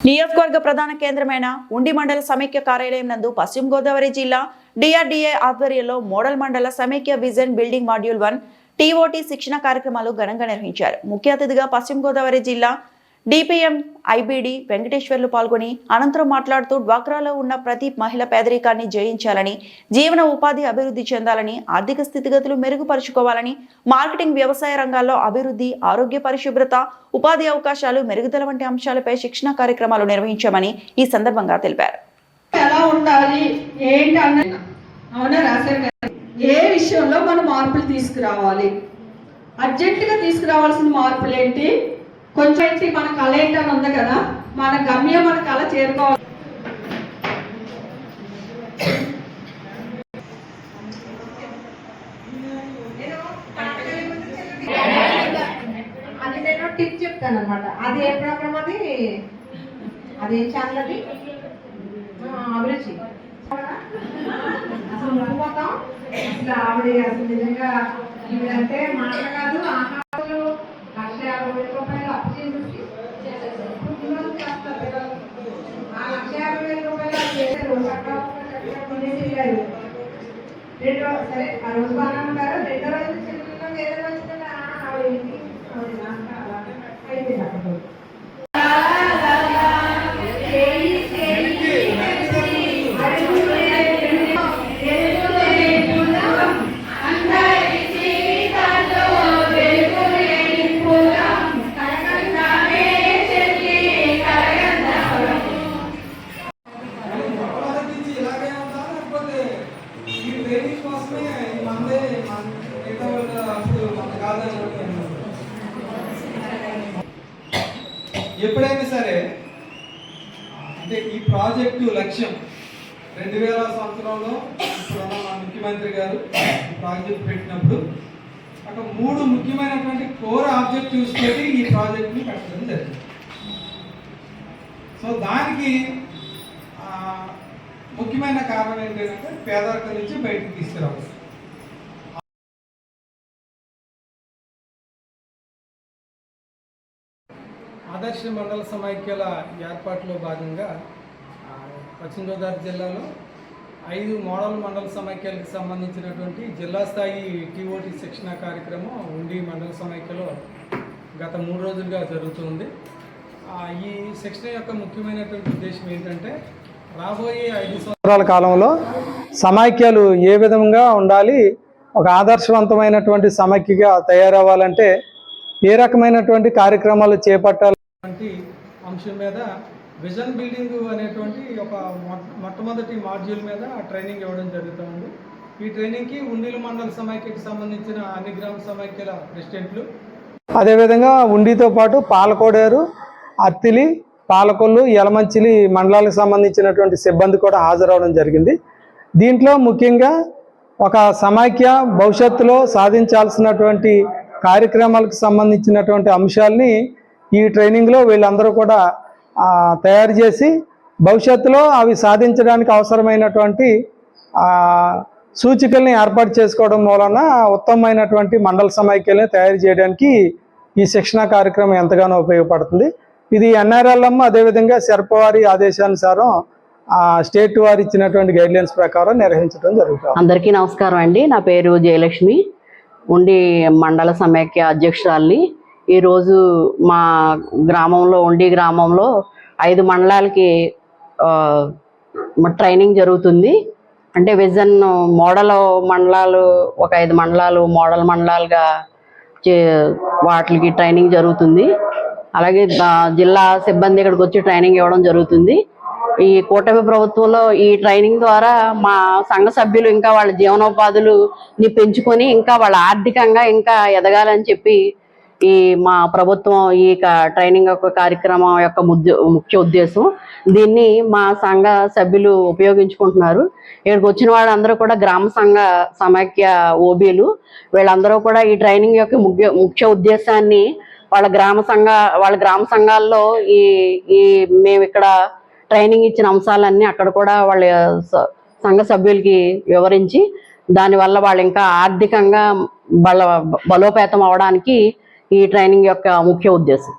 నియోజకవర్గ ప్రధాన కేంద్రమైన ఉండి మండల సమైక్య కార్యాలయం నందు పశ్చిమ గోదావరి జిల్లా డిఆర్డిఏ ఆధ్వర్యంలో మోడల్ మండల సమైక్య vision building module one TOT శిక్షణ కార్యక్రమాలు ఘనంగా నిర్వహించారు. ముఖ్య అతిథిగా పశ్చిమ గోదావరి జిల్లా డిపిఎం ఐబిడి వెంకటేశ్వర్లు పాల్గొని అనంతరం మాట్లాడుతూ డ్వాక్రాలో ఉన్న ప్రతి మహిళ పేదరికాన్ని జయించాలని జీవన ఉపాధి అభివృద్ధి చెందాలని ఆర్థిక స్థితిగతులు మెరుగుపరుచుకోవాలని మార్కెటింగ్ వ్యవసాయ రంగాల్లో అభివృద్ధి ఆరోగ్య పరిశుభ్రత ఉపాధి అవకాశాలు మెరుగుదల వంటి అంశాలపై శిక్షణ కార్యక్రమాలు నిర్వహించామని ఈ సందర్భంగా తెలిపారు. ఎలా ఉండాలి? ఏ విషయంలో మనం మార్పులు తీసుకురావాలి? అర్జెంటుగా తీసుకురావాల్సిన మార్పులు ఏంటి కొంచెం ఏంటి మన కళ అని ఉంది కదా మన గమ్యం మన కళ చేరుకోవాలి. అది నేను టిప్ చెప్తాను అనమాట అది ఏ ప్రోగ్రామ్ అది? అది ఏ ఛానల్ అది? అభిరుచి. అసలు మొత్తం అసలు ఆవిడ అసలు నిజంగా ఇవిడంటే మాట కాదు రూపాయలు అప్పు చేశారు రెండో సరే ఆ రోజు బాగా ఉంటారు రెండో రోజు ఎప్పుడైనా సరే అంటే ఈ ప్రాజెక్టు లక్ష్యం రెండు వేల సంవత్సరంలో మన ముఖ్యమంత్రి గారు ఈ ప్రాజెక్ట్ పెట్టినప్పుడు అక్కడ మూడు ముఖ్యమైనటువంటి కోర్ ఆబ్జెక్టివ్స్ తోటి ఈ ప్రాజెక్ట్ని కట్టడం జరిగింది. సో దానికి ముఖ్యమైన కారణం ఏంటంటే పేదరికం నుంచి బయటకు తీసుకురావాలి ఆదర్శ మండల సమైక్యల ఏర్పాటులో భాగంగా పశ్చిమ గోదావరి జిల్లాలో ఐదు మోడల్ మండల సమైక్యాలకు సంబంధించినటువంటి జిల్లా స్థాయి టీఓటీ శిక్షణ కార్యక్రమం ఉండి మండల సమైక్యలో గత మూడు రోజులుగా జరుగుతుంది. ఈ శిక్షణ యొక్క ముఖ్యమైనటువంటి ఉద్దేశం ఏంటంటే రాబోయే ఐదు సంవత్సరాల కాలంలో సమైక్యాలు ఏ విధంగా ఉండాలి ఒక ఆదర్శవంతమైనటువంటి సమైక్యగా తయారవ్వాలంటే ఏ రకమైనటువంటి కార్యక్రమాలు చేపట్టాలి వంటి అంశం మీద విజన్ బిల్డింగ్ అనేటువంటి ఒక మొట్టమొదటి మాడ్యూల్ మీద ట్రైనింగ్ ఇవ్వడం జరుగుతుంది. ఈ ట్రైనింగ్కి ఉండీల మండల సమైక్యకి సంబంధించిన అన్ని గ్రామ సమైక్యల ప్రెసిడెంట్లు. అదేవిధంగా ఉండితో పాటు పాలకోడేరు అత్తిలి పాలకొల్లు యలమంచిలి మండలాలకు సంబంధించినటువంటి సిబ్బంది కూడా హాజరవడం జరిగింది. దీంట్లో ముఖ్యంగా ఒక సమాఖ్య భవిష్యత్తులో సాధించాల్సినటువంటి కార్యక్రమాలకు సంబంధించినటువంటి అంశాల్ని ఈ ట్రైనింగ్లో వీళ్ళందరూ కూడా తయారు చేసి భవిష్యత్తులో అవి సాధించడానికి అవసరమైనటువంటి సూచికల్ని ఏర్పాటు చేసుకోవడం మూలన ఉత్తమమైనటువంటి మండల సమైక్యల్ని తయారు చేయడానికి ఈ శిక్షణ కార్యక్రమం ఎంతగానో ఉపయోగపడుతుంది. ఇది ఎన్ఆర్ఎల్ఎం అదేవిధంగా సర్పవారి ఆదేశానుసారం స్టేట్ వారు ఇచ్చినటువంటి గైడ్లైన్స్ ప్రకారం నిర్వహించడం జరుగుతుంది. అందరికీ నమస్కారం అండి. నా పేరు జయలక్ష్మి. ఉండి మండల సమైక్య అధ్యక్షురాల్ని ఈరోజు మా గ్రామంలో ఉండి గ్రామంలో ఐదు మండలాలకి ట్రైనింగ్ జరుగుతుంది. అంటే విజన్ మోడల్ మండలాలు ఒక ఐదు మండలాలు మోడల్ మండలాలుగా చే వాటికి ట్రైనింగ్ జరుగుతుంది. అలాగే జిల్లా సిబ్బంది ఇక్కడికి వచ్చి ట్రైనింగ్ ఇవ్వడం జరుగుతుంది. ఈ కూటమి ప్రభుత్వంలో ఈ ట్రైనింగ్ ద్వారా మా సంఘ సభ్యులు ఇంకా వాళ్ళ జీవనోపాధులు పెంచుకొని ఇంకా వాళ్ళ ఆర్థికంగా ఇంకా ఎదగాలని చెప్పి ఈ మా ప్రభుత్వం ఈ క- ట్రైనింగ్ యొక్క కార్యక్రమం యొక్క ముఖ్య ఉద్దేశం. దీన్ని మా సంఘ సభ్యులు ఉపయోగించుకుంటున్నారు. ఇక్కడికి వచ్చిన వాళ్ళందరూ కూడా గ్రామ సంఘ సమైక్య ఓబీలు. వీళ్ళందరూ కూడా ఈ ట్రైనింగ్ యొక్క ముఖ్య ముఖ్య ఉద్దేశాన్ని వాళ్ళ గ్రామ సంఘ వాళ్ళ గ్రామ సంఘాల్లో ఈ ఈ మేము ఇక్కడ ట్రైనింగ్ ఇచ్చిన అంశాలన్నీ అక్కడ కూడా వాళ్ళ స- సంఘ సభ్యులకి వివరించి దానివల్ల వాళ్ళు ఇంకా ఆర్థికంగా బల బలోపేతం అవడానికి ఈ ట్రైనింగ్ యొక్క ముఖ్య ఉద్దేశం.